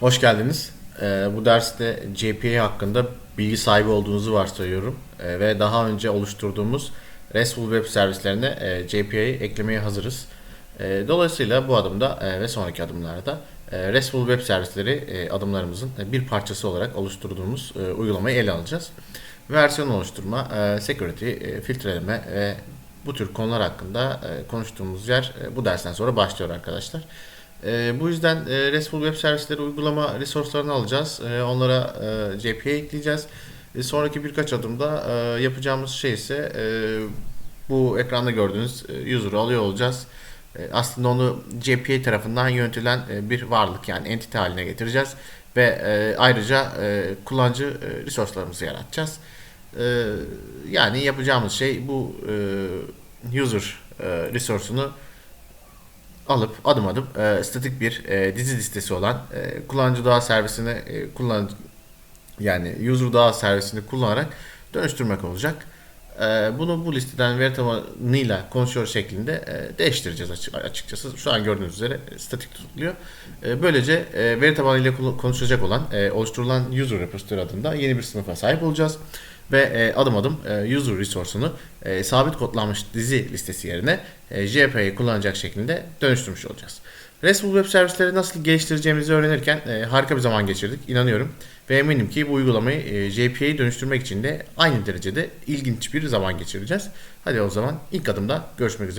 Hoş geldiniz. Ee, bu derste JPA hakkında bilgi sahibi olduğunuzu varsayıyorum Ee, ve daha önce oluşturduğumuz RESTful web servislerine e, JPA'yı eklemeye hazırız. Ee, dolayısıyla bu adımda e, ve sonraki adımlarda e, RESTful web servisleri e, adımlarımızın e, bir parçası olarak oluşturduğumuz e, uygulamayı ele alacağız. Versiyon oluşturma, e, security, e, filtreleme ve bu tür konular hakkında e, konuştuğumuz yer e, bu dersten sonra başlıyor arkadaşlar. E, bu yüzden e, RESTful web servisleri uygulama resourcelarını alacağız. E, onlara e, JPA ekleyeceğiz. E, sonraki birkaç adımda e, yapacağımız şey ise e, bu ekranda gördüğünüz e, user'ı alıyor olacağız. E, aslında onu JPA tarafından yönetilen e, bir varlık yani entity haline getireceğiz. Ve e, ayrıca e, kullanıcı e, resource'larımızı yaratacağız. E, yani yapacağımız şey bu e, user e, resource'unu alıp adım adım e, statik bir e, dizi listesi olan e, kullanıcı dağ servisini e, kullan yani user dağ servisini kullanarak dönüştürmek olacak. E, bunu bu listeden veri tabanıyla konuşuyor şeklinde e, değiştireceğiz açık- açıkçası. Şu an gördüğünüz üzere e, statik tutuluyor. E, böylece e, veri tabanıyla konuşacak olan e, oluşturulan user repository adında yeni bir sınıfa sahip olacağız ve e, adım adım e, user resource'unu e, sabit kodlanmış dizi listesi yerine e, JPA'yı kullanacak şekilde dönüştürmüş olacağız. RESTful web servisleri nasıl geliştireceğimizi öğrenirken e, harika bir zaman geçirdik inanıyorum. Ve eminim ki bu uygulamayı e, JPA'yı dönüştürmek için de aynı derecede ilginç bir zaman geçireceğiz. Hadi o zaman ilk adımda görüşmek üzere.